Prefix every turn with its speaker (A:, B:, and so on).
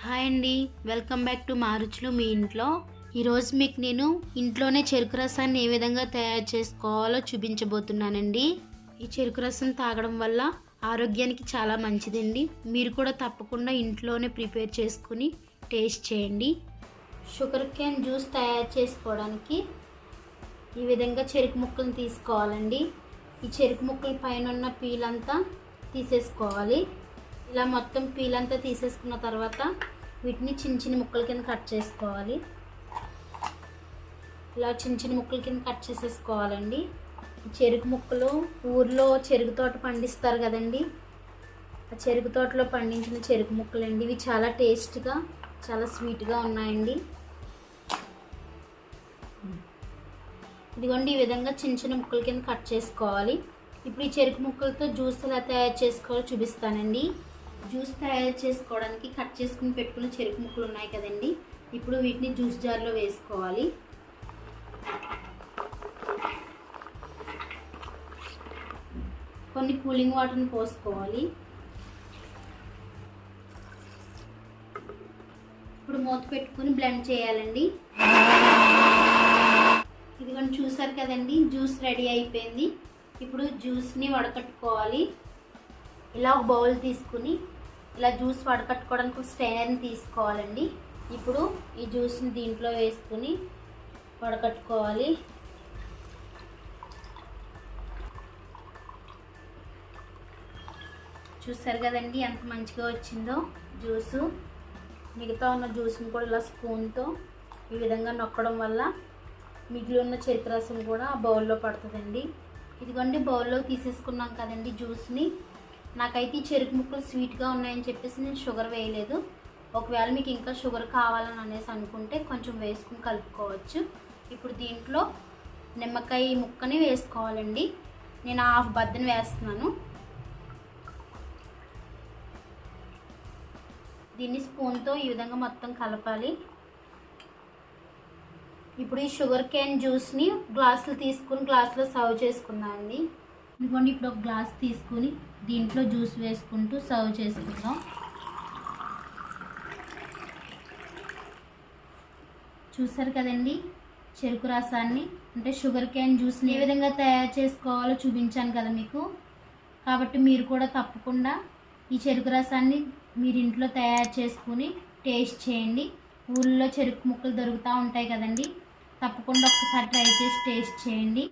A: Hi అండి. Welcome back to మా రుచులు మీ ఇంట్లో. ఈరోజు మీకు నేను ఇంట్లోనే చెరుకు రసాన్ని ఏ విధంగా తయారు చేసుకోవాలో చూపించబోతున్నానండి. ఈ చెరుకు రసం తాగడం వల్ల ఆరోగ్యానికి చాలా మంచిదండి. మీరు కూడా తప్పకుండా ఇంట్లోనే ప్రిపేర్ చేసుకుని టేస్ట్ చేయండి. షుగర్ కేన్ జ్యూస్ తయారు చేసుకోవడానికి ఈ విధంగా చెరుకు ముక్కలు తీసుకోవాలండి. ఈ చెరుకు ముక్కల పైన ఉన్న పీలంతా తీసేసుకోవాలి. ఇలా మొత్తం పీలంతా తీసేసుకున్న తర్వాత వీటిని చిన్న చిన్న ముక్కల కింద కట్ చేసుకోవాలి. ఇలా చిన్న చిన్న ముక్కల కింద కట్ చేసేసుకోవాలండి. చెరుకు ముక్కలు ఊర్లో చెరుకు తోట పండిస్తారు కదండి. ఆ చెరుకు తోటలో పండించిన చెరుకు ముక్కలండి. ఇవి చాలా టేస్ట్గా చాలా స్వీట్గా ఉన్నాయండి. ఇదిగోండి ఈ విధంగా చిన్న చిన్న ముక్కల కింద కట్ చేసుకోవాలి. ఇప్పుడు ఈ చెరుకు ముక్కలతో జ్యూస్ ఎలా తయారు చేసుకోవాలో చూపిస్తానండి. జ్యూస్ తయారు చేసుకోవడానికి కట్ చేసుకుని పెట్టుకున్న చెరుకు ముక్కలు ఉన్నాయి కదండి. ఇప్పుడు వీటిని జ్యూస్ జార్లో వేసుకోవాలి. కొన్ని కూలింగ్ వాటర్ని పోసుకోవాలి. ఇప్పుడు మూత పెట్టుకుని బ్లెండ్ చేయాలండి. ఇదిగోండి చూసారు కదండి జ్యూస్ రెడీ అయిపోయింది. ఇప్పుడు జ్యూస్ని వడకట్టుకోవాలి. ఇలా ఒక బౌల్ తీసుకుని ఇలా జ్యూస్ వడకట్టుకోవడానికి ఒక తీసుకోవాలండి. ఇప్పుడు ఈ జ్యూస్ని దీంట్లో వేసుకుని వడకట్టుకోవాలి. చూస్తారు కదండి ఎంత మంచిగా వచ్చిందో జ్యూసు. మిగతా ఉన్న జ్యూస్ని కూడా ఇలా స్పూన్తో ఈ విధంగా నొక్కడం వల్ల మిగిలి ఉన్న చెరుకు రసం కూడా ఆ బౌల్లో పడుతుందండి. ఇదిగోండి బౌల్లో తీసేసుకున్నాం కదండి జ్యూస్ని. నాకైతే ఈ చెరుకు ముక్కలు స్వీట్గా ఉన్నాయని చెప్పేసి నేను షుగర్ వేయలేదు. ఒకవేళ మీకు ఇంకా షుగర్ కావాలని అనేసి అనుకుంటే కొంచెం వేసుకుని కలుపుకోవచ్చు. ఇప్పుడు దీంట్లో నిమ్మకాయ ముక్కని వేసుకోవాలండి. నేను హాఫ్ బద్దను వేస్తున్నాను. దీన్ని స్పూన్తో ఈ విధంగా మొత్తం కలపాలి. ఇప్పుడు ఈ షుగర్ క్యాన్ జ్యూస్ని గ్లాసులు తీసుకుని గ్లాసులో సర్వ్ చేసుకుందాం అండి ఇదిగోండి ఇప్పుడు ఒక గ్లాస్ తీసుకుని దీంట్లో జ్యూస్ వేసుకుంటూ సర్వ్ చేసుకుందాం. చూసారు కదండి చెరుకు రసాన్ని అంటే షుగర్ క్యాన్ జ్యూస్ని ఏ విధంగా తయారు చేసుకోవాలో చూపించాను కదా మీకు. కాబట్టి మీరు కూడా తప్పకుండా ఈ చెరుకు రసాన్ని మీరు ఇంట్లో తయారు చేసుకుని టేస్ట్ చేయండి. ఊళ్ళో చెరుకు ముక్కలు దొరుకుతూ ఉంటాయి కదండి తప్పకుండా ఒక్కసారి ట్రై చేసి టేస్ట్ చేయండి.